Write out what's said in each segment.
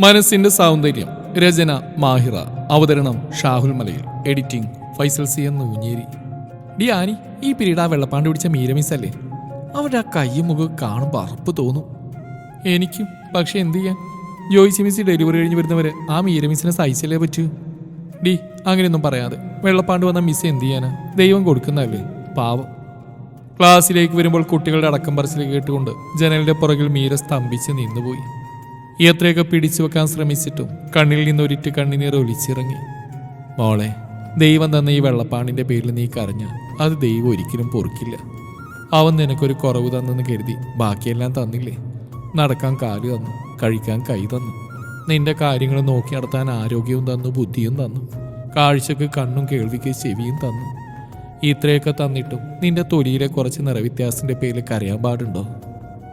മനസ്സിന്റെ സൗന്ദര്യം. രചന മാഹിറ. അവതരണം ഷാഹുൽ മലയിൽ. എഡിറ്റിംഗ് ഫൈസൽ സി എന്ന് ഊഞ്ഞേരി ഡി ആനി ഈ പിരീഡ് ആ വെള്ളപ്പാണ്ട് പിടിച്ച മീരമിസ് അല്ലേ അവരുടെ ആ കയ്യും മുഖം കാണുമ്പോൾ അറപ്പ് തോന്നും. എനിക്കും പക്ഷെ എന്ത് ചെയ്യാൻ? ജോയിസി മിസ് ഡെലിവറി കഴിഞ്ഞ് വരുന്നവരെ ആ മീരമിസിനെ സഹിച്ചല്ലേ പറ്റൂ? ഡി അങ്ങനെയൊന്നും പറയാതെ. വെള്ളപ്പാണ്ട് വന്ന മിസ് എന്ത് ചെയ്യാനാ? ദൈവം കൊടുക്കുന്നതല്ലേ? പാവം. ക്ലാസ്സിലേക്ക് വരുമ്പോൾ കുട്ടികളുടെ അടക്കം പറച്ചിൽ കേട്ടുകൊണ്ട് ജനലിന്റെ പുറകിൽ മീര സ്തംഭിച്ച് നിന്നുപോയി. എത്രയൊക്കെ പിടിച്ചു വെക്കാൻ ശ്രമിച്ചിട്ടും കണ്ണിൽ നിന്ന് ഒരിറ്റ് കണ്ണിനീർ ഒലിച്ചിറങ്ങി. മോളെ ദൈവം തന്ന ഈ വെള്ളപ്പാണിന്റെ പേരിൽ നീ കരഞ്ഞ അത് ദൈവം ഒരിക്കലും പൊറുക്കില്ല. അവൻ നിനക്കൊരു കുറവ് തന്നെന്ന് കരുതി ബാക്കിയെല്ലാം തന്നില്ലേ? നടക്കാൻ കാൽ തന്നു കഴിക്കാൻ കൈ തന്നു. നിന്റെ കാര്യങ്ങൾ നോക്കി നടത്താൻ ആരോഗ്യവും തന്നു ബുദ്ധിയും തന്നു. കാഴ്ചക്ക് കണ്ണും കേൾവിക്ക് ചെവിയും തന്നു. ഇത്രയൊക്കെ തന്നിട്ടും നിന്റെ തൊലിയിലെ കുറച്ച് നിറവ്യത്യാസത്തിന്റെ പേരിൽ കരയാൻ പാടുണ്ടോ?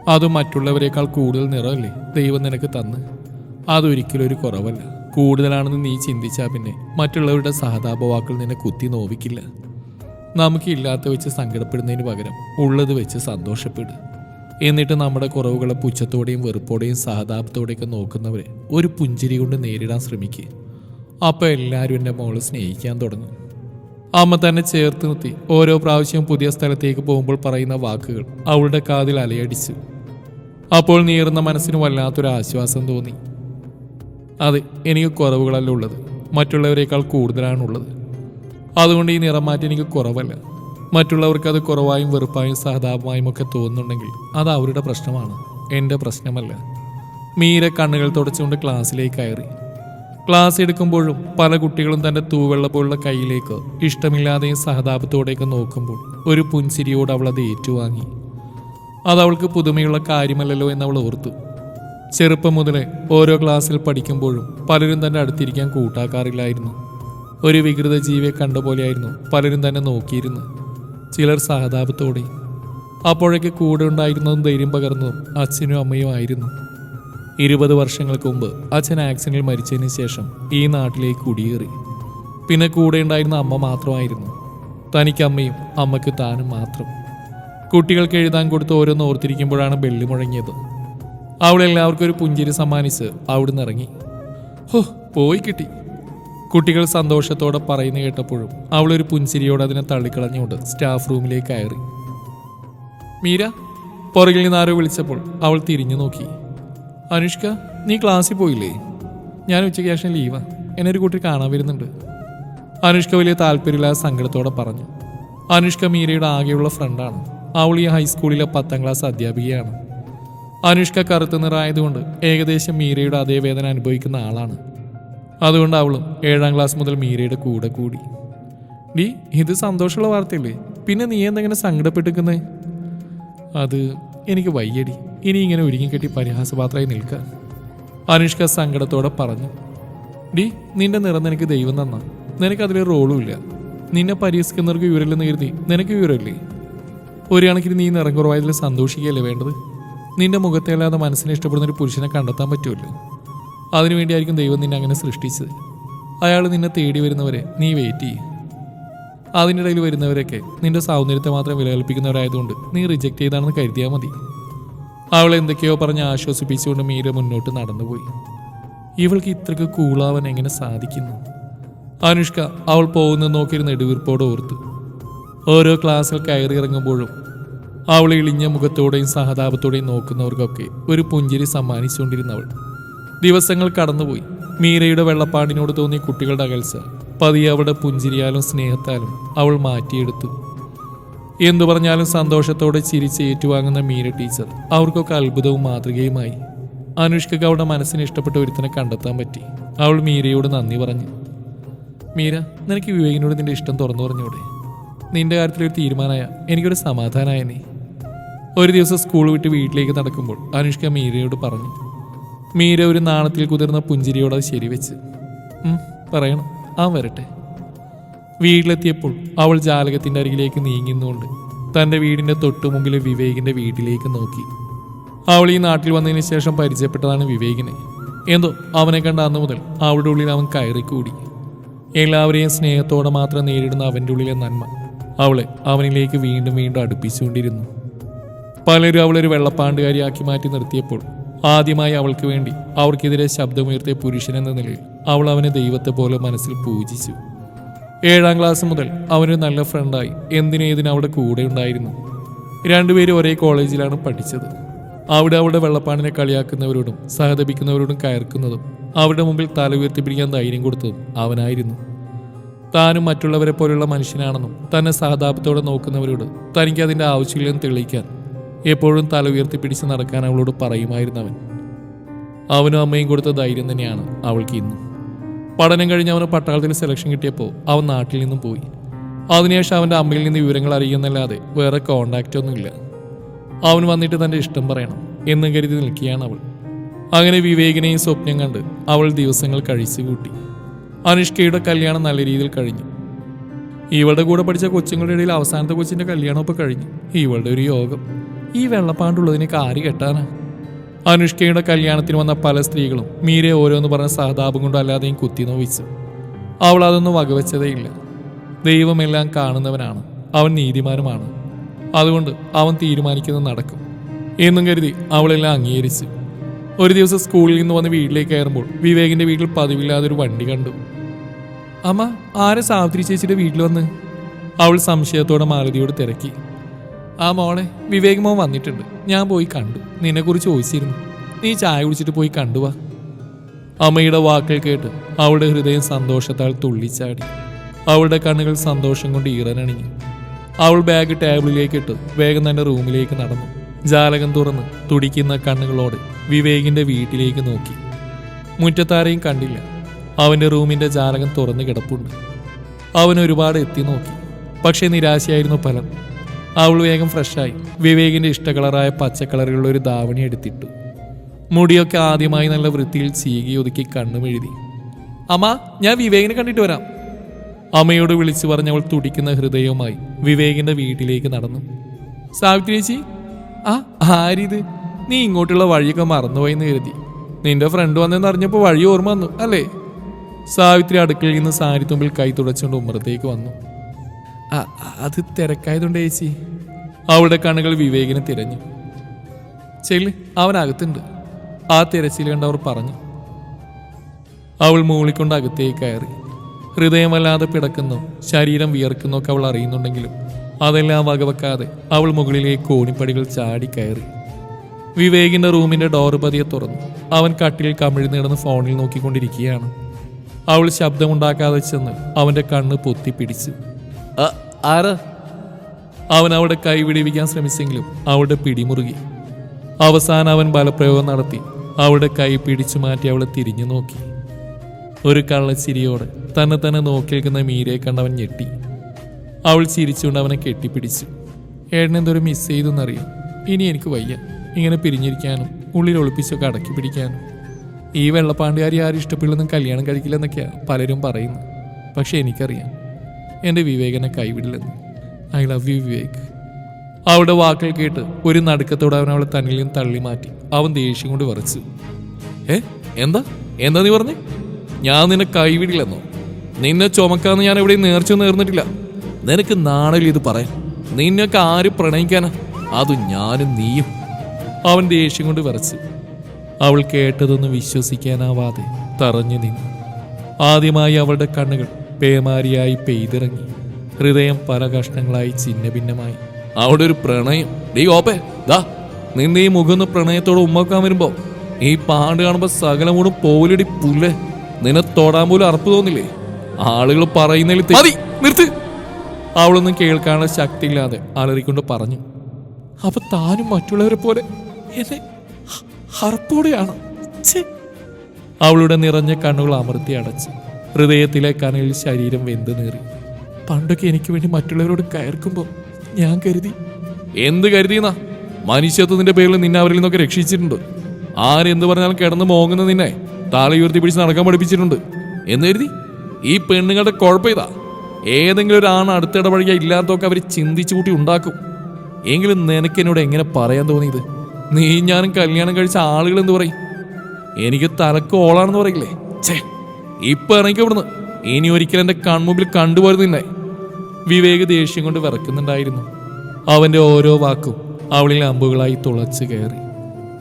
അത് മറ്റുള്ളവരെക്കാൾ കൂടുതൽ നിറമല്ലേ ദൈവം നിനക്ക് തന്ന്? അതൊരിക്കലും ഒരു കുറവല്ല. കൂടുതലാണെന്ന് നീ ചിന്തിച്ചാൽ പിന്നെ മറ്റുള്ളവരുടെ സഹതാപവാക്കൾ നിന്നെ കുത്തി നോവിക്കില്ല. നമുക്ക് ഇല്ലാത്ത വെച്ച് സങ്കടപ്പെടുന്നതിന് പകരം ഉള്ളത് വെച്ച് സന്തോഷപ്പെടുക. എന്നിട്ട് നമ്മുടെ കുറവുകളെ പുച്ഛത്തോടെയും വെറുപ്പോടെയും സഹതാപത്തോടെയൊക്കെ നോക്കുന്നവരെ ഒരു പുഞ്ചിരി കൊണ്ട് നേരിടാൻ ശ്രമിക്കുക അപ്പോൾ എല്ലാവരും എന്റെ മോളെ സ്നേഹിക്കാൻ തുടങ്ങും. അമ്മ തന്നെ ചേർത്ത് നിർത്തി ഓരോ പ്രാവശ്യവും പുതിയ സ്ഥലത്തേക്ക് പോകുമ്പോൾ പറയുന്ന വാക്കുകൾ അവളുടെ കാതിൽ അലയടിച്ചു അപ്പോൾ നീറുന്ന മനസ്സിന് വല്ലാത്തൊരു ആശ്വാസം തോന്നി. അതെ എനിക്ക് കുറവുകളല്ല ഉള്ളത്. മറ്റുള്ളവരെക്കാൾ കൂടുതലാണുള്ളത്. അതുകൊണ്ട് ഈ നിറം മാറ്റി എനിക്ക് കുറവല്ല. മറ്റുള്ളവർക്ക് അത് കുറവായും വെറുപ്പായും സഹതാപമായും ഒക്കെ തോന്നുന്നുണ്ടെങ്കിൽ അത് അവരുടെ പ്രശ്നമാണ്. എന്റെ പ്രശ്നമല്ല. മീര കണ്ണുകൾ തുടച്ചുകൊണ്ട് ക്ലാസ്സിലേക്ക് കയറി. ക്ലാസ് എടുക്കുമ്പോഴും പല കുട്ടികളും തന്റെ തൂവെള്ള പോലുള്ള കയ്യിലേക്ക് ഇഷ്ടമില്ലാതെയും സഹതാപത്തോടെയൊക്കെ നോക്കുമ്പോൾ ഒരു പുൻസിരിയോട് അവൾ ഏറ്റുവാങ്ങി. അത് അവൾക്ക് പുതുമയുള്ള കാര്യമല്ലല്ലോ എന്ന് അവൾ ഓർത്തു. ചെറുപ്പം മുതലേ ഓരോ ക്ലാസ്സിൽ പഠിക്കുമ്പോഴും പലരും തന്നെ അടുത്തിരിക്കാൻ കൂട്ടാക്കാറില്ലായിരുന്നു. ഒരു വികൃത ജീവിയെ കണ്ട പോലെയായിരുന്നു പലരും തന്നെ നോക്കിയിരുന്നു ചിലർ സഹതാപത്തോടെ. അപ്പോഴൊക്കെ കൂടെ ഉണ്ടായിരുന്നതും ധൈര്യം പകർന്നതും അച്ഛനും അമ്മയും ആയിരുന്നു. ഇരുപത് വർഷങ്ങൾക്ക് മുമ്പ് അച്ഛൻ ആക്സിഡന്റിൽ മരിച്ചതിന് ശേഷം ഈ നാട്ടിലേക്ക് കുടിയേറി. പിന്നെ കൂടെ ഉണ്ടായിരുന്ന അമ്മ മാത്രമായിരുന്നു. തനിക്ക് അമ്മയും അമ്മയ്ക്ക് താനും മാത്രം. കുട്ടികൾക്ക് എഴുതാൻ കൊടുത്ത് ഓരോന്ന് ഓർത്തിരിക്കുമ്പോഴാണ് ബെല്ല് മുഴങ്ങിയത്. അവൾ എല്ലാവർക്കും ഒരു പുഞ്ചിരി സമ്മാനിച്ച് അവിടുന്ന് ഇറങ്ങി. ഹോ പോയി കിട്ടി. കുട്ടികൾ സന്തോഷത്തോടെ പറയുന്നു കേട്ടപ്പോഴും അവളൊരു പുഞ്ചിരിയോടെ അതിനെ തള്ളിക്കളഞ്ഞുകൊണ്ട് സ്റ്റാഫ് റൂമിലേക്ക് കയറി. മീര പുറകിൽ നിന്ന് ആരോ വിളിച്ചപ്പോൾ അവൾ തിരിഞ്ഞു നോക്കി. അനുഷ്ക നീ ക്ലാസ്സിൽ പോയില്ലേ? ഞാൻ ഉച്ചയ്ക്ക് ശേഷം ലീവാ. എന്നെ ഒരു കുട്ടി കാണാൻ വരുന്നുണ്ട്. അനുഷ്ക വലിയ താല്പര്യമില്ലാതെ സങ്കടത്തോടെ പറഞ്ഞു. അനുഷ്ക മീരയുടെ ആകെയുള്ള ഫ്രണ്ടാണ് അവൾ ഹൈസ്കൂളിലെ പത്താം ക്ലാസ് അധ്യാപികയാണ്. അനുഷ്ക കറുത്ത നിറായതുകൊണ്ട് ഏകദേശം മീരയുടെ അതേ വേദന അനുഭവിക്കുന്ന ആളാണ്. അതുകൊണ്ട് അവളും ഏഴാം ക്ലാസ് മുതൽ മീരയുടെ കൂടെ കൂടി. ഡി ഇത് സന്തോഷമുള്ള വാർത്തയല്ലേ? പിന്നെ നീ എന്തെങ്ങനെ സങ്കടപ്പെട്ടിരിക്കുന്നേ? അത് എനിക്ക് വയ്യടി. ഇനി ഇങ്ങനെ ഒരുങ്ങിക്കെട്ടി പരിഹാസപാത്രമായി നിൽക്ക. അനുഷ്ക സങ്കടത്തോടെ പറഞ്ഞു. ഡി നിന്റെ നിറം നിനക്ക് ദൈവം തന്ന. നിനക്കതിലൊരു റോളുമില്ല നിന്നെ പരിഹസിക്കുന്നവർക്ക് വിവരമില്ലെന്ന് കരുതി നിനക്ക് വിവരമില്ലേ? ഒരു കണക്കിന് നീ നിറം കുറവായതിൽ സന്തോഷിക്കുകയല്ലേ വേണ്ടത്? നിന്റെ മുഖത്തെ അല്ലാതെ മനസ്സിനെ ഇഷ്ടപ്പെടുന്ന ഒരു പുരുഷനെ കണ്ടെത്താൻ പറ്റുമല്ലോ? അതിനുവേണ്ടിയായിരിക്കും ദൈവം നിന്നെ അങ്ങനെ സൃഷ്ടിച്ചത്. അയാൾ നിന്നെ തേടി വരുന്നവരെ നീ വെയിറ്റ് ചെയ്യും. അതിനിടയിൽ വരുന്നവരൊക്കെ നിന്റെ സൗന്ദര്യത്തെ മാത്രം വിലകൽപ്പിക്കുന്നവരായതുകൊണ്ട് നീ റിജക്റ്റ് ചെയ്താണെന്ന് കരുതിയാൽ മതി. അവൾ എന്തൊക്കെയോ പറഞ്ഞ് ആശ്വസിപ്പിച്ചുകൊണ്ട് മീര മുന്നോട്ട് നടന്നുപോയി. ഇവൾക്ക് ഇത്രയ്ക്ക് കൂളാവാൻ എങ്ങനെ സാധിക്കുന്നു? അനുഷ്ക അവൾ പോകുന്നത് നോക്കിയൊരു നെടുവീർപ്പോടെ ഓർത്തു. ഓരോ ക്ലാസ്സിൽ കയറി ഇറങ്ങുമ്പോഴും അവൾ ഇളിഞ്ഞ മുഖത്തോടെയും സഹതാപത്തോടെയും നോക്കുന്നവർക്കൊക്കെ ഒരു പുഞ്ചിരി സമ്മാനിച്ചുകൊണ്ടിരുന്നവൾ. ദിവസങ്ങൾ കടന്നുപോയി. മീരയുടെ വെള്ളപ്പാടിനോട് തോന്നിയ കുട്ടികളുടെ അകൽസ പതിയെ അവളുടെ പുഞ്ചിരിയാലും സ്നേഹത്താലും അവൾ മാറ്റിയെടുത്തു. എന്തു പറഞ്ഞാലും സന്തോഷത്തോടെ ചിരിച്ച് ഏറ്റുവാങ്ങുന്ന മീര ടീച്ചർ അവർക്കൊക്കെ അത്ഭുതവും മാതൃകയുമായി. അനുഷ്കക്ക് അവളുടെ മനസ്സിന് ഇഷ്ടപ്പെട്ട ഒരുത്തിനെ കണ്ടെത്താൻ പറ്റി. അവൾ മീരയോട് നന്ദി പറഞ്ഞു. മീര നിനക്ക് വിവേകിനോട് നിന്റെ ഇഷ്ടം തുറന്നു പറഞ്ഞൂടെ? നിന്റെ കാര്യത്തിൽ ഒരു തീരുമാനമായ എനിക്കൊരു സമാധാനമായ നീ. ഒരു ദിവസം സ്കൂൾ വിട്ട് വീട്ടിലേക്ക് നടക്കുമ്പോൾ അനുഷ്ക മീരയോട് പറഞ്ഞു മീര ഒരു നാണത്തിൽ കുതിർന്ന പുഞ്ചിരിയോട് അത് ശരിവെച്ച്. "ഉം, പറയണം ആ വരട്ടെ. വീട്ടിലെത്തിയപ്പോൾ അവൾ ജാലകത്തിന്റെ അരികിലേക്ക് നീങ്ങുന്നുകൊണ്ട് തന്റെ വീടിന്റെ തൊട്ടു മുമ്പിലെ വിവേകിന്റെ വീട്ടിലേക്ക് നോക്കി. അവൾ ഈ നാട്ടിൽ വന്നതിന് ശേഷം പരിചയപ്പെട്ടതാണ് വിവേകിനെ. എന്തോ അവനെ കണ്ട അന്ന് മുതൽ അവളുടെ ഉള്ളിൽ അവൻ കയറിക്കൂടി. എല്ലാവരെയും സ്നേഹത്തോടെ മാത്രം നേരിടുന്ന അവന്റെ ഉള്ളിലെ നന്മ. അവളെ അവനിലേക്ക് വീണ്ടും വീണ്ടും അടുപ്പിച്ചുകൊണ്ടിരുന്നു. പലരും അവളൊരു വെള്ളപ്പാണ്ടുകാരിയാക്കി മാറ്റി നിർത്തിയപ്പോൾ ആദ്യമായി അവൾക്ക് വേണ്ടി അവർക്കെതിരെ ശബ്ദമുയർത്തിയ പുരുഷൻ എന്ന നിലയിൽ അവൾ അവനെ ദൈവത്തെ പോലെ മനസ്സിൽ പൂജിച്ചു. ഏഴാം ക്ലാസ് മുതൽ അവനൊരു നല്ല ഫ്രണ്ടായി എന്തിനേതിന് അവിടെ കൂടെ ഉണ്ടായിരുന്നു. രണ്ടുപേരും ഒരേ കോളേജിലാണ് പഠിച്ചത്. അവിടെ അവളുടെ വെള്ളപ്പാണിനെ കളിയാക്കുന്നവരോടും സഹതപിക്കുന്നവരോടും കയർക്കുന്നതും അവരുടെ മുമ്പിൽ തല ഉയർത്തിപ്പിടിക്കാൻ ധൈര്യം കൊടുത്തതും അവനായിരുന്നു. താനും മറ്റുള്ളവരെ പോലെയുള്ള മനുഷ്യനാണെന്നും തന്നെ സഹതാപത്തോടെ നോക്കുന്നവരോട് തനിക്ക് അതിന്റെ ആവശ്യമില്ലെന്ന് തെളിയിക്കാൻ എപ്പോഴും തല ഉയർത്തിപ്പിടിച്ച് നടക്കാൻ അവളോട് പറയുമായിരുന്നവൻ. അവനും അമ്മയും കൊടുത്ത ധൈര്യം തന്നെയാണ് അവൾക്ക് ഇന്നും. പഠനം കഴിഞ്ഞ് അവന് പട്ടാളത്തിൽ സെലക്ഷൻ കിട്ടിയപ്പോൾ അവൻ നാട്ടിൽ നിന്നും പോയി. അതിനുശേഷം അവന്റെ അമ്മയിൽ നിന്ന് വിവരങ്ങൾ അറിയുന്നല്ലാതെ വേറെ കോണ്ടാക്റ്റ് ഒന്നുമില്ല. അവൻ വന്നിട്ട് തന്റെ ഇഷ്ടം പറയണം എന്നും കരുതി നിൽക്കുകയാണ് അവൾ. അങ്ങനെ വിവേകിനെയും സ്വപ്നം കണ്ട് അവൾ ദിവസങ്ങൾ കഴിച്ചു കൂട്ടി അനുഷ്കയുടെ കല്യാണം നല്ല രീതിയിൽ കഴിഞ്ഞു. ഇവളുടെ കൂടെ പഠിച്ച കൊച്ചുങ്ങളുടെ ഇടയിൽ അവസാനത്തെ കൊച്ചിന്റെ കല്യാണം ഇപ്പൊ കഴിഞ്ഞു. ഇവളുടെ ഒരു യോഗം. ഈ വെള്ളപ്പാണ്ടുള്ളതിനെ കാരി കെട്ടാനാ? അനുഷ്കയുടെ കല്യാണത്തിന് വന്ന പല സ്ത്രീകളും മീരെ ഓരോന്ന് പറഞ്ഞ സഹതാപം കൊണ്ടും അല്ലാതെയും കുത്തി നോവിച്ചു. അവൾ അതൊന്നും വകവെച്ചതേയില്ല ദൈവമെല്ലാം കാണുന്നവനാണ്. അവൻ നീതിമാനുമാണ്. അതുകൊണ്ട് അവൻ തീരുമാനിക്കുന്നത് നടക്കും. എന്നും കരുതി അവളെല്ലാം അംഗീകരിച്ചു. ഒരു ദിവസം സ്കൂളിൽ നിന്ന് വന്ന് വീട്ടിലേക്ക് കയറുമ്പോൾ വിവേകിന്റെ വീട്ടിൽ പതിവില്ലാതെ ഒരു വണ്ടി കണ്ടു. അമ്മ ആരെ സാവിത്രി ചേച്ചിയുടെ വീട്ടിൽ വന്ന്? അവൾ സംശയത്തോടെ മാലതിയോട് തിരക്കി. ആ മോളെ വിവേക് മോൻ വന്നിട്ടുണ്ട്. ഞാൻ പോയി കണ്ടു. നിന്നെക്കുറിച്ച് ചോദിച്ചിരുന്നു. നീ ചായ കുടിച്ചിട്ട് പോയി കണ്ടുവാ അമ്മയുടെ വാക്കുകൾ കേട്ട് അവളുടെ ഹൃദയം സന്തോഷത്താൽ തുള്ളിച്ചാടി. അവളുടെ കണ്ണുകൾ സന്തോഷം കൊണ്ട് ഈറനണിഞ്ഞു. അവൾ ബാഗ് ടേബിളിലേക്ക് ഇട്ട് വേഗം തന്നെ റൂമിലേക്ക് നടന്നു. ജാലകം തുറന്ന് തുടിക്കുന്ന കണ്ണുകളോടെ വിവേകിന്റെ വീട്ടിലേക്ക് നോക്കി. മുറ്റത്താരെയും കണ്ടില്ല. അവന്റെ റൂമിന്റെ ജാലകം തുറന്ന് കിടപ്പുണ്ട്. അവൻ ഒരുപാട് എത്തി നോക്കി. പക്ഷേ നിരാശയായിരുന്നു ഫലം. അവൾ വേഗം ഫ്രഷായി വിവേകിന്റെ ഇഷ്ടകളറായ പച്ചക്കളറുകളുള്ള ഒരു ധാവണി എടുത്തിട്ടു. മുടിയൊക്കെ ആദ്യമായി നല്ല വൃത്തിയിൽ ചീകി ഒതുക്കി കണ്ണുമെഴുതി അമ്മ ഞാൻ വിവേകിനെ കണ്ടിട്ട് വരാം. അമ്മയോട് വിളിച്ചു പറഞ്ഞവൾ തുടിക്കുന്ന ഹൃദയവുമായി വിവേകിന്റെ വീട്ടിലേക്ക് നടന്നു. സാവിത്രി ചേച്ചി ആ ആരിത്? നീ ഇങ്ങോട്ടുള്ള വഴിയൊക്കെ മറന്നുപോയെന്ന് കരുതി. നിന്റെ ഫ്രണ്ട് വന്നെന്ന് അറിഞ്ഞപ്പോൾ വഴി ഓർമ്മ വന്നു അല്ലേ? സാവിത്രി അടുക്കളയിൽ നിന്ന് സാരി തുമ്പിൽ കൈ തുടച്ചുകൊണ്ട് ഉമ്മറത്തേക്ക് വന്നു. അത് തിരക്കായതുകൊണ്ട് ചേച്ചി അവളുടെ കണ്ണുകൾ വിവേകിനെ തിരഞ്ഞു. ചെല്ല് അവനകത്തുണ്ട് ആ തിരച്ചിൽ കണ്ടവർ പറഞ്ഞു. അവൾ മൂളിക്കൊണ്ട് അകത്തേക്ക് കയറി. ഹൃദയം വല്ലാതെ പിടക്കുന്നു ശരീരം വിയർക്കുന്നൊക്കെ അവൾ അറിയുന്നുണ്ടെങ്കിലും അതെല്ലാം വകവെക്കാതെ അവൾ മുകളിലേക്ക് കോണിപ്പടികൾ ചാടി കയറി. വിവേകിന്റെ റൂമിന്റെ ഡോർ പതിയെ തുറന്നു. അവൻ കട്ടിലിൽ കമിഴ്ന്ന് കിടന്ന് ഫോണിൽ നോക്കിക്കൊണ്ടിരിക്കുകയാണ്. അവൾ ശബ്ദമുണ്ടാക്കാതെ ചെന്ന് അവന്റെ കണ്ണ് പൊത്തിപ്പിടിച്ചു പിടിച്ചു. ആരാ? അവൻ അവളുടെ കൈ വിടിവിക്കാൻ ശ്രമിച്ചെങ്കിലും അവളുടെ പിടിമുറുകി. അവസാനം അവൻ ബലപ്രയോഗം നടത്തി. അവളുടെ കൈ പിടിച്ചു മാറ്റി അവളെ തിരിഞ്ഞു നോക്കി. ഒരു കള്ളച്ചിരിയോടെ തന്നെ തന്നെ നോക്കി നിൽക്കുന്ന മീരയെ കണ്ടവൻ ഞെട്ടി. അവൾ ചിരിച്ചുകൊണ്ട് അവനെ കെട്ടിപ്പിടിച്ചു. ഏട്ടൻ എന്തൊരു മിസ് ചെയ്തെന്നറിയാം? ഇനി എനിക്ക് വയ്യ. ഇങ്ങനെ പിരിഞ്ഞിരിക്കാനും ഉള്ളിൽ ഒളിപ്പിച്ചൊക്കെ അടക്കി പിടിക്കാനും. ഈ വെള്ളപ്പാണ്ടുകാരി ആരും ഇഷ്ടപ്പെടില്ലെന്നും കല്യാണം കഴിക്കില്ലെന്നൊക്കെയാണ് പലരും പറയുന്നു പക്ഷേ എനിക്കറിയാം. എന്റെ വിവേകനെ കൈവിടില്ലെന്ന്. I love you Vivek. അവളുടെ വാക്കുകൾ കേട്ട് ഒരു നടുക്കത്തോടെ അവൻ അവളെ തന്നിൽ നിന്ന് തള്ളി മാറ്റി. അവൻ ദേഷ്യം കൊണ്ട് വിറച്ചു. ഏ എന്താ? എന്താ നീ പറഞ്ഞേ? ഞാൻ നിന്നെ കൈവിടില്ലെന്നോ? നിന്നെ ചുമക്കാന്ന് ഞാൻ എവിടെയും നേർച്ച നേർന്നിട്ടില്ല. നിനക്ക് നാണയിൽ ഇത് പറയാൻ? നിന്നൊക്കെ ആര് പ്രണയിക്കാനാ? അത് ഞാനും നീയും. അവൻ ദേഷ്യം കൊണ്ട് വരച്ച്. അവൾ കേട്ടതൊന്നും വിശ്വസിക്കാനാവാതെ തറഞ്ഞു നിന്നു. ആദ്യമായി അവളുടെ കണ്ണുകൾ പേമാരിയായി പെയ്തിറങ്ങി. ഹൃദയം പല കഷ്ണങ്ങളായി ചിന്ന ഭിന്നമായി അവിടെ ഒരു പ്രണയം. ഡീ ഓപ്പേ ദാ. നിന്റെ ഈ മുഖം പ്രണയത്തോട് ഉമ്മക്കാൻ വരുമ്പോ ഈ പാണ്ട് കാണുമ്പോ സകലം കൂടും പോലടി പുല്ല്. നിന്നെ തൊടാൻ പോലും അറപ്പ് തോന്നില്ലേ? ആളുകൾ പറയുന്നതിൽ നിർത്ത്. അവളൊന്നും കേൾക്കാനുള്ള ശക്തിയില്ലാതെ അലറിക്കൊണ്ട് പറഞ്ഞു അപ്പൊ താനും മറ്റുള്ളവരെ പോലെ എന്നെ ഹ- അവളുടെ നിറഞ്ഞ കണ്ണുകൾ അമർത്തി അടച്ച് ഹൃദയത്തിലെ കനലിൽ ശരീരം വെന്ത് നേറി. പണ്ടൊക്കെ എനിക്ക് വേണ്ടി മറ്റുള്ളവരോട് കയർക്കുമ്പോൾ ഞാൻ കരുതി. എന്ത് കരുതിയെന്നാ? മനുഷ്യത്വത്തിന്റെ പേരിൽ നിന്നെ അവരിൽ നിന്നൊക്കെ രക്ഷിച്ചിട്ടുണ്ട്. ആരെന്ത് പറഞ്ഞാലും കിടന്ന് മോങ്ങുന്ന നിന്നെ താളി ഉയർത്തി പിടിച്ച് നടക്കാൻ പഠിപ്പിച്ചിട്ടുണ്ട്. എന്ന് കരുതി? ഈ പെണ്ണുങ്ങളുടെ കുഴപ്പം ഇതാ. ഏതെങ്കിലും ഒരു ആണ് അടുത്തിടപഴകിയ ഇല്ലാത്തൊക്കെ അവർ ചിന്തിച്ചു കൂട്ടി ഉണ്ടാക്കും. എങ്കിലും നിനക്ക് എന്നോട് എങ്ങനെ പറയാൻ തോന്നിയത്? നീ ഞാനും കല്യാണം കഴിച്ച ആളുകൾ എന്ന് പറയും. എനിക്ക് തലക്ക് ഓളാണെന്ന് പറയില്ലേ? ഛേ ഇപ്പൊ ഇറങ്ങിക്കോ ഇവിടുന്ന്. ഇനി ഒരിക്കലും എന്റെ കൺമുമ്പിൽ കണ്ടുപോരുത് നിന്നെ വിവേക് ദേഷ്യം കൊണ്ട് വിറക്കുന്നുണ്ടായിരുന്നു. അവന്റെ ഓരോ വാക്കും അവളിൽ അമ്പുകളായി തുളച്ചു കയറി.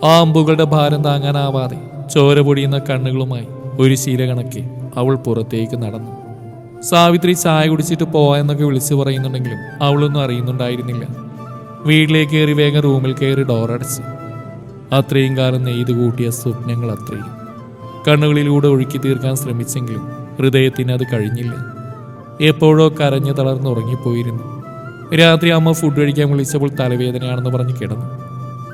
ആ അമ്പുകളുടെ ഭാരം താങ്ങാനാവാതെ ചോര പൊടിയുന്ന കണ്ണുകളുമായി ഒരു ശീല കണക്കെ അവൾ പുറത്തേക്ക് നടന്നു. സാവിത്രി ചായ കുടിച്ചിട്ട് പോവാ എന്നൊക്കെ വിളിച്ചു പറയുന്നുണ്ടെങ്കിലും അവളൊന്നും അറിയുന്നുണ്ടായിരുന്നില്ല. വീട്ടിലേക്ക് കയറി വേഗം റൂമിൽ കയറി ഡോറടച്ചു അത്രയും കാലം നെയ്ത് കൂട്ടിയ സ്വപ്നങ്ങൾ അത്രയും. കണ്ണുകളിലൂടെ ഒഴുക്കി തീർക്കാൻ ശ്രമിച്ചെങ്കിലും ഹൃദയത്തിന് അത് കഴിഞ്ഞില്ല. എപ്പോഴോ കരഞ്ഞു തളർന്ന് ഉറങ്ങിപ്പോയിരുന്നു. രാത്രി അമ്മ ഫുഡ് കഴിക്കാൻ വിളിച്ചപ്പോൾ തലവേദനയാണെന്ന് പറഞ്ഞ് കിടന്നു.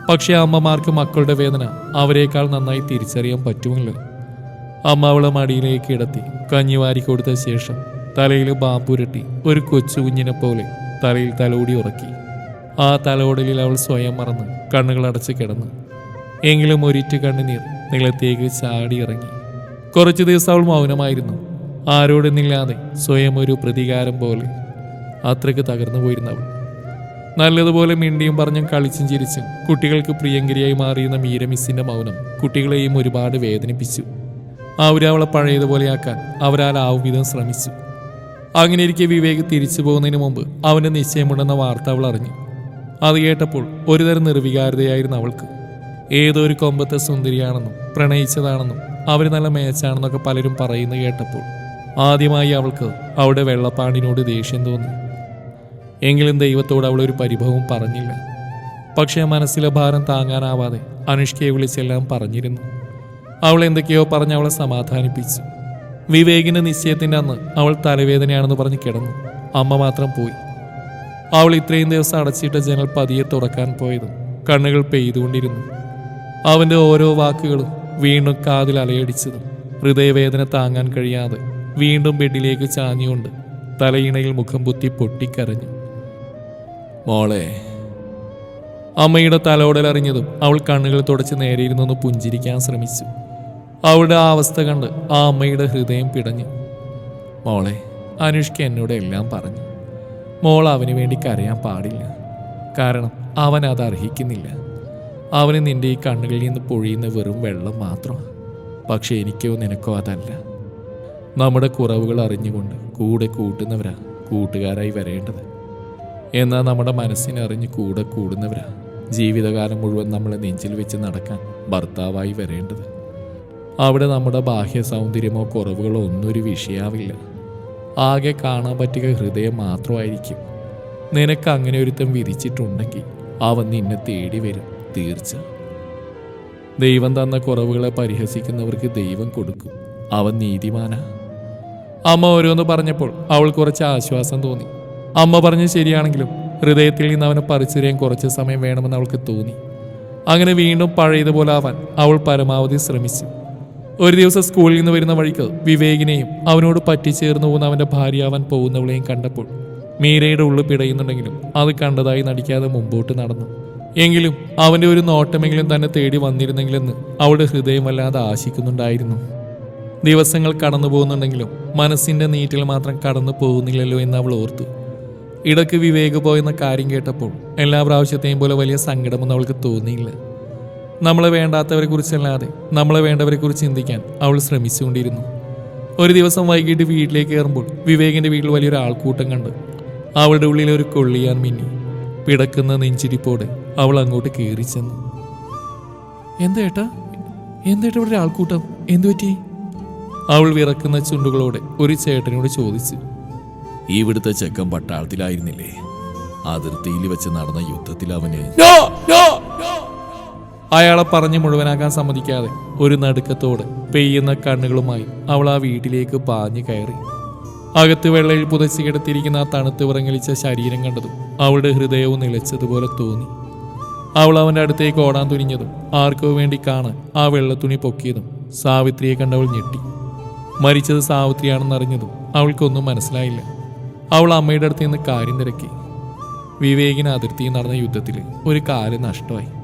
പക്ഷേ അമ്മമാർക്ക് മക്കളുടെ വേദന അവരെക്കാൾ നന്നായി തിരിച്ചറിയാൻ പറ്റുമല്ലോ. അമ്മ അവളെ മടിയിലേക്ക് കിടത്തി കഞ്ഞി വാരി കൊടുത്ത ശേഷം തലയിൽ ബാമ്പുരട്ടി ഒരു കൊച്ചു കുഞ്ഞിനെ പോലെ തലയിൽ തലോടി ഉറക്കി. ആ തലോടലിൽ അവൾ സ്വയം മറന്ന് കണ്ണുകൾ അടച്ച് കിടന്നു. എങ്കിലും ഒരിറ്റ് കണ്ണുനീർ നിലത്തേക്ക് ചാടി ഇറങ്ങി. കുറച്ച് ദിവസം അവൾ മൗനമായിരുന്നു. ആരോടെന്നില്ലാതെ സ്വയം ഒരു പ്രതികാരം പോലെ അത്രയ്ക്ക് തകർന്നു പോയിരുന്നു അവൾ. നല്ലതുപോലെ മിണ്ടിയും പറഞ്ഞും കളിച്ചും ചിരിച്ചും കുട്ടികൾക്ക് പ്രിയങ്കരിയായി മാറിയുന്ന മീരമിസിന്റെ മൗനം കുട്ടികളെയും ഒരുപാട് വേദനിപ്പിച്ചു. അവരവളെ പഴയതുപോലെയാക്കാൻ അവരാലാവും വിധം ശ്രമിച്ചു. അങ്ങനെ ഇരിക്കെ വിവേക് തിരിച്ചു പോകുന്നതിന് മുമ്പ് അവന്റെ നിശ്ചയമുണ്ടെന്ന വാർത്ത അവൾ അറിഞ്ഞു. അത് കേട്ടപ്പോൾ ഒരുതരം നിർവികാരതയായിരുന്നു അവൾക്ക്. ഏതോ ഒരു കൊമ്പത്തെ സുന്ദരിയാണെന്നും പ്രണയിച്ചതാണെന്നും അവർ നല്ല മേച്ചാണെന്നൊക്കെ പലരും പറയുന്നു കേട്ടപ്പോൾ ആദ്യമായി അവൾക്ക് അവളുടെ വെള്ളപ്പാണ്ടിനോട് ദേഷ്യം തോന്നി. എങ്കിലും ദൈവത്തോട് അവൾ ഒരു പരിഭവം പറഞ്ഞില്ല. പക്ഷേ മനസ്സിലെ ഭാരം താങ്ങാനാവാതെ അനുഷ്കയെ വിളിച്ചെല്ലാം പറഞ്ഞിരുന്നു. അവൾ എന്തൊക്കെയോ പറഞ്ഞ് അവളെ സമാധാനിപ്പിച്ചു. വിവേകിന്റെ നിശ്ചയത്തിന്റെ അന്ന് അവൾ തലവേദനയാണെന്ന് പറഞ്ഞ് കിടന്നു. അമ്മ മാത്രം പോയി. അവൾ ഇത്രയും ദിവസം അടച്ചിട്ട ജനൽ പതിയെ തുറക്കാൻ പോയതും കണ്ണുകൾ പെയ്തുകൊണ്ടിരുന്നു. അവന്റെ ഓരോ വാക്കുകളും വീണ്ടും കാതിൽ അലയടിച്ചതും ഹൃദയവേദന താങ്ങാൻ കഴിയാതെ വീണ്ടും ബെഡിലേക്ക് ചാഞ്ഞുകൊണ്ട് തലയിണയിൽ മുഖം പുത്തി പൊട്ടിക്കരഞ്ഞു. മോളെ. അമ്മയുടെ തലോടലറിഞ്ഞതും അവൾ കണ്ണുകൾ തുടച്ച് നേരെയിരുന്നൊന്ന് പുഞ്ചിരിക്കാൻ ശ്രമിച്ചു. അവളുടെ ആ അവസ്ഥ കണ്ട് ആ അമ്മയുടെ ഹൃദയം പിടഞ്ഞു. മോളെ അനുഷ്ക എന്നോട് എല്ലാം പറഞ്ഞു. മോൾ അവന് വേണ്ടി കരയാൻ പാടില്ല. കാരണം അവൻ അത് അർഹിക്കുന്നില്ല. അവന് നിന്റെ ഈ കണ്ണുകളിൽ നിന്ന് പൊഴിയുന്ന വെറും വെള്ളം മാത്രമാണ് പക്ഷെ എനിക്കോ നിനക്കോ അതല്ല. നമ്മുടെ കുറവുകൾ അറിഞ്ഞുകൊണ്ട് കൂടെ കൂട്ടുന്നവരാ കൂട്ടുകാരായി വരേണ്ടത്. എന്നാൽ നമ്മുടെ മനസ്സിനറിഞ്ഞ് കൂടെ കൂടുന്നവരാ ജീവിതകാലം മുഴുവൻ നമ്മളെ നെഞ്ചിൽ വെച്ച് നടക്കാൻ ഭർത്താവായി വരേണ്ടത്. അവിടെ നമ്മുടെ ബാഹ്യ സൗന്ദര്യമോ കുറവുകളോ ഒന്നും ഒരു വിഷയാവില്ല. ആകെ കാണാൻ പറ്റുക ഹൃദയം മാത്രമായിരിക്കും. നിനക്ക് അങ്ങനെ ഒരുത്തം വിധിച്ചിട്ടുണ്ടെങ്കിൽ അവൻ നിന്നെ തേടി വരും തീർച്ച. ദൈവം തന്ന കുറവുകളെ പരിഹസിക്കുന്നവർക്ക് ദൈവം കൊടുക്കും. അവൻ നീതിമാനാ. അമ്മ ഓരോന്ന് പറഞ്ഞപ്പോൾ അവൾ കുറച്ച് ആശ്വാസം തോന്നി. അമ്മ പറഞ്ഞ് ശരിയാണെങ്കിലും ഹൃദയത്തിൽ നിന്ന് അവനെ പറിച്ചെറിയാൻ കുറച്ച് സമയം വേണമെന്ന് അവൾക്ക് തോന്നി. അങ്ങനെ വീണ്ടും പഴയതുപോലെ ആവാൻ അവൾ പരമാവധി ശ്രമിച്ചു. ഒരു ദിവസം സ്കൂളിൽ നിന്ന് വരുന്ന വഴിക്ക് വിവേകിനെയും അവനോട് പറ്റിച്ചേർന്നു പോകുന്ന അവന്റെ ഭാര്യയാവാൻ പോകുന്നവളെയും കണ്ടപ്പോൾ മീരയുടെ ഉള്ളു പിടയുന്നുണ്ടെങ്കിലും അത് കണ്ടതായി നടിക്കാതെ മുമ്പോട്ട് നടന്നു. എങ്കിലും അവന്റെ ഒരു നോട്ടമെങ്കിലും തന്നെ തേടി വന്നിരുന്നെങ്കിലെന്ന് അവളുടെ ഹൃദയം വല്ലാതെ ആശിക്കുന്നുണ്ടായിരുന്നു. ദിവസങ്ങൾ കടന്നു പോകുന്നുണ്ടെങ്കിലും മനസ്സിന്റെ നീറ്റിൽ മാത്രം കടന്നു പോകുന്നില്ലല്ലോ എന്ന് അവൾ ഓർത്തു. ഇടയ്ക്ക് വിവേക് പോയെന്ന കാര്യം കേട്ടപ്പോൾ എല്ലാ പ്രാവശ്യത്തെയും പോലെ വലിയ സങ്കടമൊന്നും അവൾക്ക് തോന്നിയില്ല. നമ്മളെ വേണ്ടാത്തവരെ കുറിച്ചല്ലാതെ നമ്മളെ വേണ്ടവരെ കുറിച്ച് ചിന്തിക്കാൻ അവൾ ശ്രമിച്ചുകൊണ്ടിരുന്നു. ഒരു ദിവസം വൈകിട്ട് വീട്ടിലേക്ക് കയറുമ്പോൾ വിവേകിന്റെ വീട്ടിൽ വലിയൊരു ആൾക്കൂട്ടം കണ്ട് അവളുടെ ഉള്ളിൽ ഒരു കൊള്ളിയാൻ മിന്നി പിടക്കുന്ന നെഞ്ചിരിപ്പോടെ അവൾ അങ്ങോട്ട് കയറി ചെന്നു. എന്തേട്ടാ എന്തേട്ടാ എന്താ ഇവിടെ ആൾക്കൂട്ടം? എന്തു പറ്റി? അവൾ വിറക്കുന്ന ചുണ്ടുകളോടെ ഒരു ചേട്ടനോട് ചോദിച്ചു. ഇവിടുത്തെ ചെക്കൻ പട്ടാളത്തിലായിരുന്നില്ലേ? അതിർത്തിയിൽ വെച്ച് നടന്ന യുദ്ധത്തിൽ അവന് അയാളെ പറഞ്ഞു മുഴുവനാക്കാൻ സമ്മതിക്കാതെ ഒരു നടുക്കത്തോടെ പെയ്യുന്ന കണ്ണുകളുമായി അവൾ ആ വീട്ടിലേക്ക് പാഞ്ഞു കയറി. അകത്ത് വെള്ളയിൽ പുതച്ച് കിടത്തിയിരിക്കുന്ന ആ തണുത്ത് വിറങ്ങലിച്ച ശരീരം കണ്ടതും അവളുടെ ഹൃദയവും നിലച്ചതുപോലെ തോന്നി. അവൾ അവന്റെ അടുത്തേക്ക് ഓടാൻ തുനിഞ്ഞതും ആർക്കോ വേണ്ടി കാണാൻ ആ വെള്ളത്തുണി പൊക്കിയതും സാവിത്രിയെ കണ്ടവൾ ഞെട്ടി. മരിച്ചത് സാവിത്രിയാണെന്നറിഞ്ഞതും അവൾക്കൊന്നും മനസ്സിലായില്ല. അവൾ അമ്മയുടെ അടുത്ത് നിന്ന് കാര്യം തിരക്കി. വിവേകിന് അതിർത്തിയിൽ നടന്ന യുദ്ധത്തിൽ ഒരു കാൽ നഷ്ടമായി.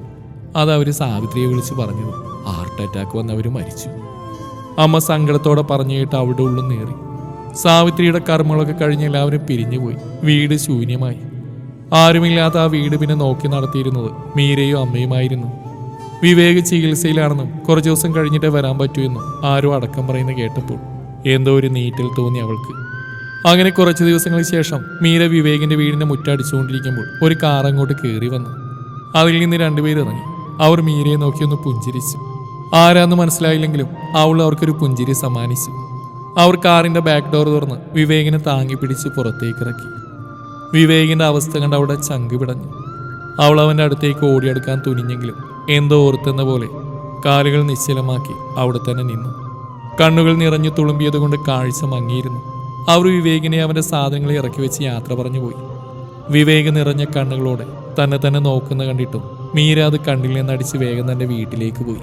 അത് അവർ സാവിത്രിയെ വിളിച്ച് പറഞ്ഞത്. ഹാർട്ട് അറ്റാക്ക് വന്നവർ മരിച്ചു. അമ്മ സങ്കടത്തോടെ പറഞ്ഞു കേട്ട് അവിടെ ഉള്ളു നേറി സാവിത്രിയുടെ കർമ്മങ്ങളൊക്കെ കഴിഞ്ഞ് എല്ലാവരും പിരിഞ്ഞുപോയി. വീട് ശൂന്യമായി. ആരുമില്ലാത്ത ആ വീട് പിന്നെ നോക്കി നടത്തിയിരുന്നത് മീരയും അമ്മയുമായിരുന്നു. വിവേക് ചികിത്സയിലാണെന്നും കുറച്ച് ദിവസം കഴിഞ്ഞിട്ടേ വരാൻ പറ്റൂ എന്നും ആരും അടക്കം പറയുന്ന കേട്ടപ്പോൾ എന്തോ ഒരു നീറ്റൽ തോന്നി അവൾക്ക്. അങ്ങനെ കുറച്ച് ദിവസങ്ങൾക്ക് ശേഷം മീര വിവേകിന്റെ വീടിന്റെ മുറ്റടിച്ചുകൊണ്ടിരിക്കുമ്പോൾ ഒരു കാർ അങ്ങോട്ട് കയറി വന്നു. അതിൽ നിന്ന് രണ്ടുപേർ ഇറങ്ങി. അവർ മീരയെ നോക്കി ഒന്ന് പുഞ്ചിരിച്ചു. ആരാന്ന് മനസ്സിലായില്ലെങ്കിലും അവൾ അവർക്കൊരു പുഞ്ചിരി സമ്മാനിച്ചു. അവർ കാറിന്റെ ബാക്ക് ഡോർ തുറന്ന് വിവേകിനെ താങ്ങി പിടിച്ച് പുറത്തേക്ക് ഇറക്കി. വിവേകിന്റെ അവസ്ഥ കണ്ട് അവിടെ ചങ്ക് പിടഞ്ഞു. അവൾ അവന്റെ അടുത്തേക്ക് ഓടിയെടുക്കാൻ തുനിഞ്ഞെങ്കിലും എന്തോ ഓർത്തെന്ന പോലെ കാലുകൾ നിശ്ചലമാക്കി അവിടെ തന്നെ നിന്നു. കണ്ണുകൾ നിറഞ്ഞു തുളുമ്പിയത് കൊണ്ട് കാഴ്ച മങ്ങിയിരുന്നു. അവർ വിവേകിനെ അവന്റെ സാധനങ്ങളെ ഇറക്കി വെച്ച് യാത്ര പറഞ്ഞു പോയി വിവേക് നിറഞ്ഞ കണ്ണുകളോടെ തന്നെ തന്നെ നോക്കുന്ന കണ്ടിട്ടും മീര അത് കണ്ണിൽ നിന്നടിച്ച് വേഗം തന്റെ വീട്ടിലേക്ക് പോയി.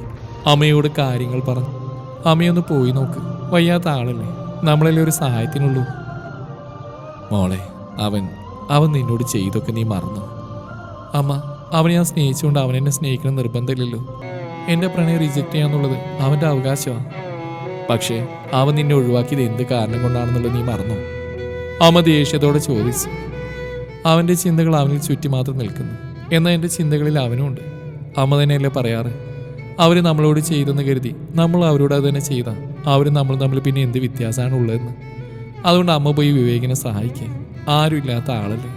അമ്മയോട് കാര്യങ്ങൾ പറഞ്ഞു. അമ്മയൊന്ന് പോയി നോക്ക്. വയ്യാത്ത ആളല്ലേ? നമ്മളല്ലേ ഒരു സഹായത്തിനുള്ളൂ? മോളെ അവൻ അവൻ നിന്നോട് ചെയ്തൊക്കെ നീ മറന്നു. അമ്മ അവനെ ഞാൻ സ്നേഹിച്ചുകൊണ്ട് അവൻ എന്നെ സ്നേഹിക്കണം നിർബന്ധമില്ലല്ലോ. എന്റെ പ്രണയം റിജക്റ്റ് ചെയ്യാന്നുള്ളത് അവന്റെ അവകാശമാണ് പക്ഷേ അവൻ നിന്നെ ഒഴിവാക്കിയത് എന്ത് കാരണം കൊണ്ടാണെന്നുള്ളത് നീ മറന്നു. അമ്മ ദേഷ്യത്തോടെ ചോദിച്ചു. അവന്റെ ചിന്തകൾ അവനിൽ ചുറ്റി മാത്രം നിൽക്കുന്നു. എന്നാൽ എന്റെ ചിന്തകളിൽ അവനുമുണ്ട്. അമ്മ തന്നെയല്ലേ പറയാറ്? അവർ നമ്മളോട് ചെയ്തെന്ന് കരുതി നമ്മൾ അവരോട് അത് തന്നെ ചെയ്ത. അവർ നമ്മൾ തമ്മിൽ പിന്നെ എന്ത് വ്യത്യാസമാണ് ഉള്ളതെന്ന്. അതുകൊണ്ട് അമ്മ പോയി വിവേകിനെ സഹായിക്കുക ആരുമില്ലാത്ത ആളല്ലേ.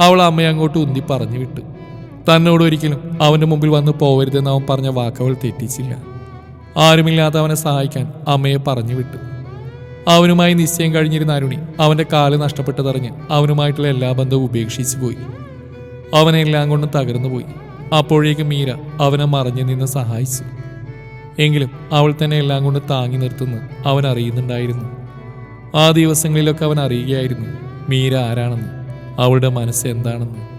അവൾ അമ്മയെ അങ്ങോട്ട് ഉന്തി പറഞ്ഞു വിട്ടു. തന്നോട് ഒരിക്കലും അവന്റെ മുമ്പിൽ വന്ന് പോവരുതെന്ന് അവൻ പറഞ്ഞ വാക്കവൾ തെറ്റിച്ചില്ല. ആരുമില്ലാത്ത അവനെ സഹായിക്കാൻ അമ്മയെ പറഞ്ഞു വിട്ടു. അവനുമായി നിശ്ചയം കഴിഞ്ഞിരുന്ന അരുണി അവന്റെ കാൽ നഷ്ടപ്പെട്ടതറിഞ്ഞ് അവനുമായിട്ടുള്ള എല്ലാ ബന്ധവും ഉപേക്ഷിച്ചു പോയി. അവനെല്ലാം കൊണ്ടും തകർന്നു പോയി. അപ്പോഴേക്കും മീര അവനെ മറിഞ്ഞു നിന്ന് സഹായിച്ചു. എങ്കിലും അവൾ തന്നെ എല്ലാം കൊണ്ട് താങ്ങി നിർത്തുന്നു. അവൻ അറിയുന്നുണ്ടായിരുന്നു. ആ ദിവസങ്ങളിലൊക്കെ അവൻ അറിയുകയായിരുന്നു മീര ആരാണെന്ന് അവളുടെ മനസ്സ് എന്താണെന്ന്.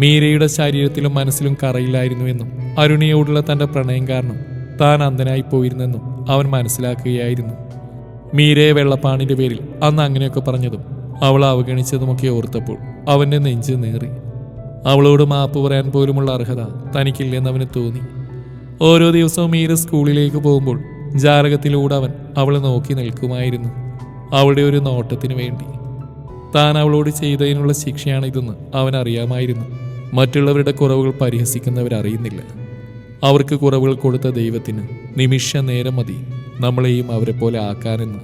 മീരയുടെ ശരീരത്തിലും മനസ്സിലും കറയില്ലായിരുന്നുവെന്നും അരുണിയോടുള്ള തന്റെ പ്രണയം കാരണം താൻ അന്ധനായി പോയിരുന്നെന്നും അവൻ മനസ്സിലാക്കുകയായിരുന്നു. മീരയെ വെള്ളപ്പാണിന്റെ പേരിൽ അന്ന് അങ്ങനെയൊക്കെ പറഞ്ഞതും അവൾ അവഗണിച്ചതുമൊക്കെ ഓർത്തപ്പോൾ അവന്റെ നെഞ്ച് നീറി. അവളോട് മാപ്പ് പറയാൻ പോലുമുള്ള അർഹത തനിക്കില്ലെന്ന് അവന് തോന്നി. ഓരോ ദിവസവും മീര സ്കൂളിലേക്ക് പോകുമ്പോൾ ജാലകത്തിലൂടെ അവൻ അവളെ നോക്കി നിൽക്കുമായിരുന്നു. അവളുടെ ഒരു നോട്ടത്തിന് വേണ്ടി. താൻ അവളോട് ചെയ്തതിനുള്ള ശിക്ഷയാണ് ഇതെന്ന് അവൻ അറിയാമായിരുന്നു. മറ്റുള്ളവരുടെ കുറവുകൾ പരിഹസിക്കുന്നവരറിയുന്നില്ല അവർക്ക് കുറവുകൾ കൊടുത്ത ദൈവത്തിന് നിമിഷ നേരം മതി നമ്മളെയും അവരെ പോലെ ആക്കാനെന്ന്.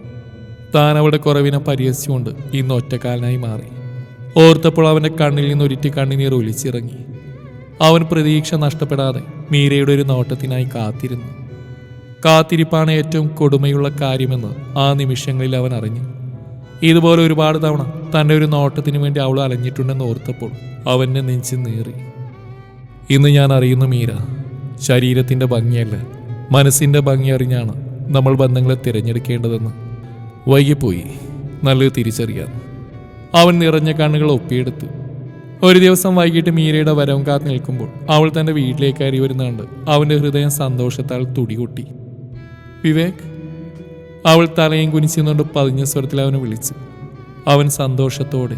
താൻ അവളുടെ കുറവിനെ പരിഹസിച്ചുകൊണ്ട് ഇന്ന് ഒറ്റക്കാലനായി മാറി. ഓർത്തപ്പോൾ അവന്റെ കണ്ണിൽ നിന്ന് ഒരിറ്റി കണ്ണുനീർ ഒലിച്ചിറങ്ങി. അവൻ പ്രതീക്ഷ നഷ്ടപ്പെടാതെ മീരയുടെ ഒരു നോട്ടത്തിനായി കാത്തിരുന്നു. കാത്തിരിപ്പാണ് ഏറ്റവും കൊടുമയുള്ള കാര്യമെന്ന് ആ നിമിഷങ്ങളിൽ അവൻ അറിഞ്ഞു. ഇതുപോലെ ഒരുപാട് തവണ തന്റെ ഒരു നോട്ടത്തിന് വേണ്ടി അവൾ അലഞ്ഞിട്ടുണ്ടെന്ന് ഓർത്തപ്പോൾ അവന്റെ നെഞ്ച് നീറി. ഇന്ന് ഞാൻ അറിയുന്നു മീര ശരീരത്തിന്റെ ഭംഗിയല്ല മനസ്സിന്റെ ഭംഗി അറിഞ്ഞാണ് നമ്മൾ ബന്ധങ്ങളെ തിരഞ്ഞെടുക്കേണ്ടതെന്ന്. വൈകിപ്പോയി നല്ലത് തിരിച്ചറിയാൻ അവൻ നിറഞ്ഞ കണ്ണുകൾ ഒപ്പിയെടുത്തു. ഒരു ദിവസം വൈകിട്ട് മീരയുടെ വരവും കാത്ത് നിൽക്കുമ്പോൾ അവൾ തന്റെ വീട്ടിലേക്ക് കയറി വരുന്നുണ്ട്. അവന്റെ ഹൃദയം സന്തോഷത്താൽ തുടികൊട്ടി. വിവേക് അവൾ തലയും കുനിച്ചുകൊണ്ട് പതിഞ്ഞ സ്വരത്തിൽ അവനെ വിളിച്ചു. അവൻ സന്തോഷത്തോടെ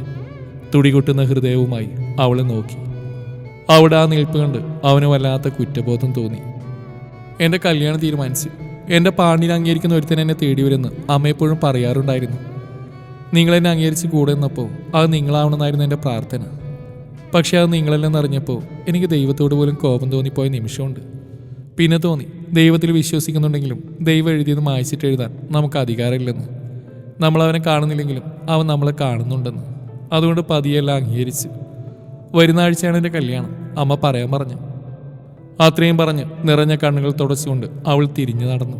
തുടികൊട്ടുന്ന ഹൃദയവുമായി അവളെ നോക്കി. അവിടെ ആ നിൽപ്പ് കണ്ട് അവന് വല്ലാത്ത കുറ്റബോധം തോന്നി. എന്റെ കല്യാണം തീരുമാനിച്ചു. എന്റെ പാണ്ഡിനെ അംഗീകരിക്കുന്ന ഒരുത്തൻ എന്നെ തേടി വരുമെന്ന് അമ്മയെപ്പോഴും പറയാറുണ്ടായിരുന്നു. നിങ്ങളെന്നെ അംഗീകരിച്ച് കൂടെ നിന്നപ്പോൾ അത് നിങ്ങളാവണമെന്നായിരുന്നു എന്റെ പ്രാർത്ഥന. പക്ഷേ അത് നിങ്ങളെല്ലാം അറിഞ്ഞപ്പോൾ എനിക്ക് ദൈവത്തോട് പോലും കോപം തോന്നിപ്പോയ നിമിഷമുണ്ട്. പിന്നെ തോന്നി ദൈവത്തിൽ വിശ്വസിക്കുന്നുണ്ടെങ്കിലും ദൈവം എഴുതിയത് മായ്ച്ചിട്ട് എഴുതാൻ നമുക്ക് അധികാരമില്ലെന്ന്. നമ്മളവനെ കാണുന്നില്ലെങ്കിലും അവൻ നമ്മളെ കാണുന്നുണ്ടെന്ന്. അതുകൊണ്ട് പതിയെല്ലാം അംഗീകരിച്ച്. വരുന്ന ആഴ്ചയാണ് എന്റെ കല്യാണം അമ്മ പറയാൻ പറഞ്ഞു. അത്രയും പറഞ്ഞ് നിറഞ്ഞ കണ്ണുകൾ തുടച്ചുകൊണ്ട് അവൾ തിരിഞ്ഞു നടന്നു.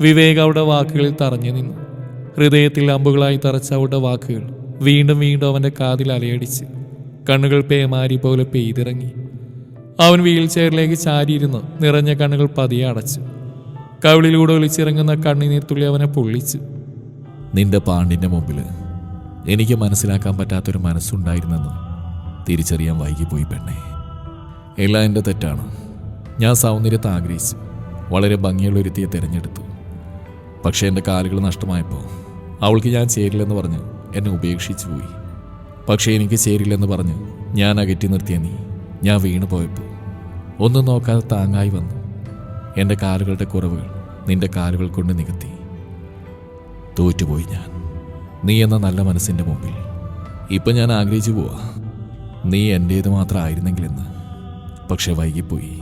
വിവേക് അവളുടെ വാക്കുകളിൽ തറഞ്ഞു നിന്നു. ഹൃദയത്തിൽ അമ്പുകളായി തറച്ച അവളുടെ വാക്കുകൾ വീണ്ടും വീണ്ടും അവന്റെ കാതിൽ അലയടിച്ച് കണ്ണുകൾ പേമാരി പോലെ പെയ്തിറങ്ങി. അവൻ വീൽ ചെയറിലേക്ക് ചാരിയിരുന്ന് നിറഞ്ഞ കണ്ണുകൾ പതിയെ അടച്ചു. കവിളിലൂടെ ഒലിച്ചിറങ്ങുന്ന കണ്ണുനീർ തുള്ളി അവനെ പൊള്ളിച്ചു. നിന്റെ പാണ്ടിന്റെ മുമ്പിൽ എനിക്ക് മനസ്സിലാക്കാൻ പറ്റാത്തൊരു മനസ്സുണ്ടായിരുന്നെന്ന് തിരിച്ചറിയാൻ വൈകിപ്പോയി പെണ്ണെ. എല്ലാം എന്റെ തെറ്റാണ്. ഞാൻ സൗന്ദര്യത്തെ ആഗ്രഹിച്ചു വളരെ ഭംഗിയുള്ള ഒരുത്തിയെ തിരഞ്ഞെടുത്തു. പക്ഷേ എന്റെ കാലുകൾ നഷ്ടമായപ്പോൾ അവൾക്ക് ഞാൻ ചേരില്ലെന്ന് പറഞ്ഞ് എന്നെ ഉപേക്ഷിച്ചു പോയി. പക്ഷേ എനിക്ക് ചേരില്ലെന്ന് പറഞ്ഞ് ഞാൻ അകറ്റി നിർത്തിയ നീ ഞാൻ വീണു പോയപ്പോൾ ഒന്നും നോക്കാതെ താങ്ങായി വന്നു. എന്റെ കാലുകളുടെ കുറവുകൾ നിന്റെ കാലുകൾ കൊണ്ട് നികത്തി. തോറ്റുപോയി ഞാൻ. നീ എന്ന നല്ല മനസ്സിന്റെ മുമ്പിൽ. ഇപ്പം ഞാൻ ആഗ്രഹിച്ചു പോവാ. നീ എന്റേത് മാത്രം ആയിരുന്നെങ്കിലെന്ന്. പക്ഷെ വൈകിപ്പോയി.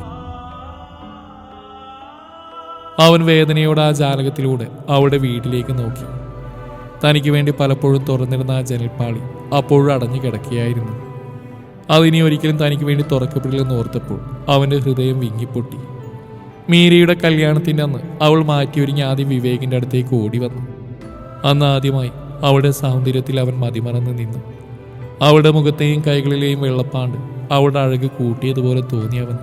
അവൻ വേദനയോടെ ആ ജാലകത്തിലൂടെ അവളുടെ വീട്ടിലേക്ക് നോക്കി. തനിക്ക് വേണ്ടി പലപ്പോഴും തുറന്നിരുന്ന ആ ജനൽപ്പാളി അപ്പോഴും അടഞ്ഞു കിടക്കുകയായിരുന്നു. അതിനി ഒരിക്കലും തനിക്ക് വേണ്ടി തുറക്കപ്പെടില്ലെന്ന് ഓർത്തപ്പോൾ അവന്റെ ഹൃദയം വിങ്ങിപ്പൊട്ടി. മീരയുടെ കല്യാണത്തിന്റെ അന്ന് അവൾ മാറ്റിയൊരുങ്ങി ആദ്യം വിവേകിന്റെ അടുത്തേക്ക് ഓടി വന്നു. അന്ന് ആദ്യമായി അവളുടെ സൗന്ദര്യത്തിൽ അവൻ മതിമറന്ന് നിന്നു. അവളുടെ മുഖത്തെയും കൈകളിലെയും വെള്ളപ്പാണ്ട് അവളുടെ അഴക് കൂട്ടിയതുപോലെ തോന്നി അവൻ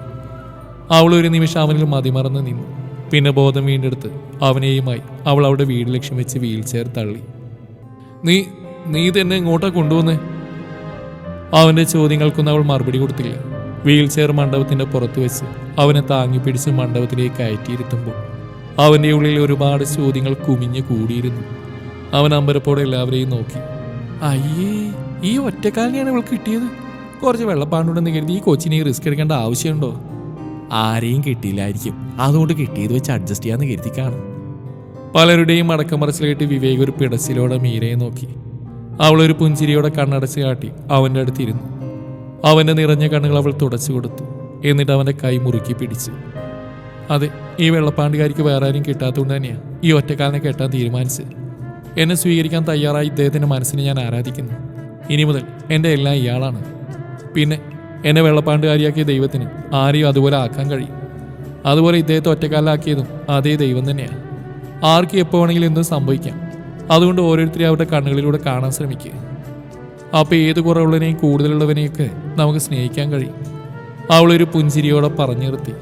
അവൾ ഒരു നിമിഷം അവനിൽ മതിമറന്ന് നിന്നു. പിന്നെ ബോധം വീണ്ടെടുത്ത് അവനെയുമായി അവൾ അവളുടെ വീട് ലക്ഷ്യം വെച്ച് വീൽ ചെയർ തള്ളി. നീ നീ തന്നെ ഇങ്ങോട്ടാ കൊണ്ടുവന്നേ? അവന്റെ ചോദ്യങ്ങൾക്കൊന്നും അവൾ മറുപടി കൊടുത്തില്ല. വീൽ ചെയർ മണ്ഡപത്തിന്റെ പുറത്ത് വെച്ച് അവനെ താങ്ങി പിടിച്ച് മണ്ഡപത്തിലേക്ക് കയറ്റിയിരുത്തുമ്പോൾ അവന്റെ ഉള്ളിൽ ഒരുപാട് ചോദ്യങ്ങൾ കുമിഞ്ഞു കൂടിയിരുന്നു. അവൻ അമ്പരപ്പോടെ എല്ലാവരെയും നോക്കി. അയ്യേ ഈ ഒറ്റക്കാലിനെയാണ് ഇവൾക്ക് കിട്ടിയത്? കുറച്ച് വെള്ളപ്പാണ്ടുണ്ടെന്ന് കരുതി ഈ കൊച്ചിനെ റിസ്ക് എടുക്കേണ്ട ആവശ്യമുണ്ടോ? ആരെയും കിട്ടിയില്ലായിരിക്കും. അതുകൊണ്ട് കിട്ടിയത് വെച്ച് അഡ്ജസ്റ്റ് ചെയ്യാന്ന് കരുതി കാണും പലരുടെയും അടക്കം പറച്ചിലായിട്ട് വിവേക് ഒരു പിടച്ചിലോടെ മീരയെ നോക്കി. അവളൊരു പുഞ്ചിരിയോടെ കണ്ണടച്ച് കാട്ടി അവന്റെ അടുത്തിരുന്നു അവന്റെ നിറഞ്ഞ കണ്ണുകൾ അവൾ തുടച്ചു കൊടുത്തു. എന്നിട്ട് അവന്റെ കൈ മുറുക്കി പിടിച്ചു. അതെ ഈ വെള്ളപ്പാണ്ടുകാരിക്ക് വേറെ ആരും കിട്ടാത്തതുകൊണ്ട് തന്നെയാണ് ഈ ഒറ്റക്കാലിനെ കെട്ടാൻ തീരുമാനിച്ച് എന്നെ സ്വീകരിക്കാൻ തയ്യാറായി ഇദ്ദേഹത്തിന്റെ മനസ്സിനെ ഞാൻ ആരാധിക്കുന്നു. ഇനി മുതൽ എന്റെ എല്ലാം ഇയാളാണ്. പിന്നെ എന്നെ വെള്ളപ്പാണ്ടുകാരിയാക്കിയ ദൈവത്തിന് ആരെയും അതുപോലെ ആക്കാൻ കഴിയും. അതുപോലെ ഇദ്ദേഹത്തെ ഒറ്റക്കാലാക്കിയതും അതേ ദൈവം തന്നെയാണ് ആർക്കും എപ്പോൾ വേണമെങ്കിലും എന്തും സംഭവിക്കാം. അതുകൊണ്ട് ഓരോരുത്തരെയും അവരുടെ കണ്ണുകളിലൂടെ കാണാൻ ശ്രമിക്കുക. അപ്പോൾ ഏത് കുറവുള്ളവനെയും കൂടുതലുള്ളവനെയൊക്കെ നമുക്ക് സ്നേഹിക്കാൻ കഴിയും. അവളൊരു പുഞ്ചിരിയോടെ പറഞ്ഞു നിർത്തി.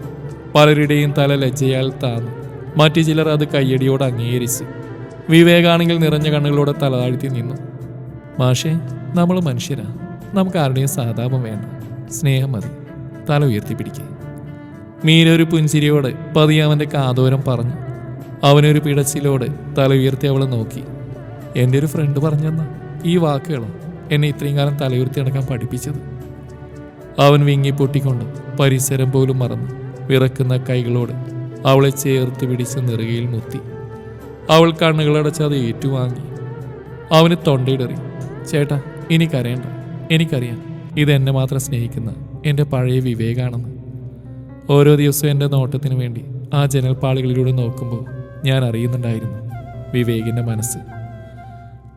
പലരുടെയും തല ലജ്ജയാൽ താന്നു. മറ്റു ചിലർ അത് കയ്യടിയോടെ അംഗീകരിച്ചു. വിവേകാണെങ്കിൽ നിറഞ്ഞ കണ്ണുകളോടെ തല താഴ്ത്തി നിന്നു. മാഷേ നമ്മൾ മനുഷ്യരാ. നമുക്ക് ആരുടെയും സാതാപം വേണ്ട. സ്നേഹം മതി. തല ഉയർത്തിപ്പിടിക്കുക മീനൊരു ഒരു പുഞ്ചിരിയോടെ പതിയാവന്റെ കാതോരം പറഞ്ഞു. അവനൊരു പിടച്ചിലോടെ തല ഉയർത്തി അവളെ നോക്കി. എന്റെ ഒരു ഫ്രണ്ട് പറഞ്ഞെന്ന. ഈ വാക്കുകളും എന്നെ ഇത്രയും കാലം തലയുർത്തി നടക്കാൻ പഠിപ്പിച്ചത്. അവൻ വിങ്ങി പൊട്ടിക്കൊണ്ട് പരിസരം പോലും മറന്ന് വിറക്കുന്ന കൈകളോട് അവളെ ചേർത്ത് പിടിച്ച് നെറുകയിൽ മുത്തി. അവൾ കണ്ണുകളടച്ച് അത് ഏറ്റുവാങ്ങി. അവന് തൊണ്ടയിടറി ചേട്ടാ ഇനി കരയണ്ട. എനിക്കറിയാം. എന്നെ മാത്രം സ്നേഹിക്കുന്ന എന്റെ പഴയ വിവേകാണെന്ന്. ഓരോ ദിവസവും എന്റെ നോട്ടത്തിന് വേണ്ടി ആ ജനൽപ്പാളികളിലൂടെ നോക്കുമ്പോൾ ഞാൻ അറിയുന്നുണ്ടായിരുന്നു. വിവേകിന്റെ മനസ്സ്.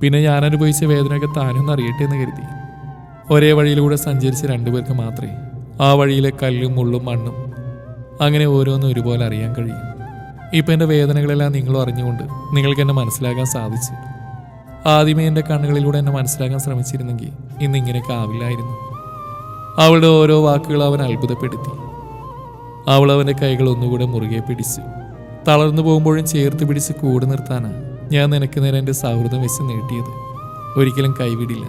പിന്നെ ഞാൻ അനുഭവിച്ച വേദനയൊക്കെ താനൊന്ന് അറിയട്ടെ എന്ന് കരുതി. ഒരേ വഴിയിലൂടെ സഞ്ചരിച്ച രണ്ടുപേർക്ക് മാത്രമേ ആ വഴിയിലെ കല്ലും മുള്ളും മണ്ണും അങ്ങനെ ഓരോന്നും ഒരുപോലെ അറിയാൻ കഴിയും. ഇപ്പം എന്റെ വേദനകളെല്ലാം നിങ്ങളും അറിഞ്ഞുകൊണ്ട് നിങ്ങൾക്ക് എന്നെ മനസ്സിലാക്കാൻ സാധിച്ചു. ആദ്യമേ എന്റെ കണ്ണുകളിലൂടെ എന്നെ മനസ്സിലാക്കാൻ ശ്രമിച്ചിരുന്നെങ്കിൽ ഇന്ന് ഇങ്ങനെയൊക്കെ ആവില്ലായിരുന്നു. അവളുടെ ഓരോ വാക്കുകൾ അവൻ അത്ഭുതപ്പെടുത്തി. അവൾ അവന്റെ കൈകൾ ഒന്നുകൂടെ മുറുകെ പിടിച്ചു. തളർന്നു പോകുമ്പോഴും ചേർത്ത് പിടിച്ച് കൂടെ നിർത്താനാണ് ഞാൻ നിനക്ക് നേരെ എന്റെ സൗഹൃദം വെച്ച് നീട്ടിയത്. ഒരിക്കലും കൈവിടില്ല.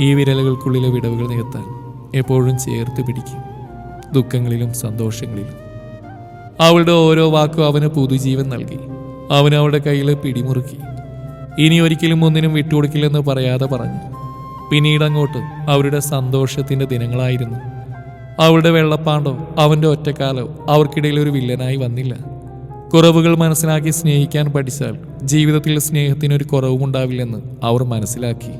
ഈ വിരലുകൾക്കുള്ളിലെ വിടവുകൾ നികത്താൻ എപ്പോഴും ചേർത്ത് പിടിക്കും. ദുഃഖങ്ങളിലും സന്തോഷങ്ങളിലും. അവളുടെ ഓരോ വാക്കും അവന് പുതുജീവൻ നൽകി. അവൻ അവളുടെ കയ്യിൽ പിടിമുറുക്കി. ഇനി ഒരിക്കലും ഒന്നിനും വിട്ടുകൊടുക്കില്ലെന്ന് പറയാതെ പറഞ്ഞു. പിന്നീട് അങ്ങോട്ട് അവരുടെ സന്തോഷത്തിന്റെ ദിനങ്ങളായിരുന്നു. അവളുടെ വെള്ളപ്പാണ്ടോ അവന്റെ ഒറ്റക്കാലോ അവർക്കിടയിൽ ഒരു വില്ലനായി വന്നില്ല. കുറവുകൾ മനസ്സിലാക്കി സ്നേഹിക്കാൻ പഠിച്ചാൽ ജീവിതത്തിൽ സ്നേഹത്തിനൊരു കുറവും ഉണ്ടാവില്ലെന്ന് അവർ മനസ്സിലാക്കി.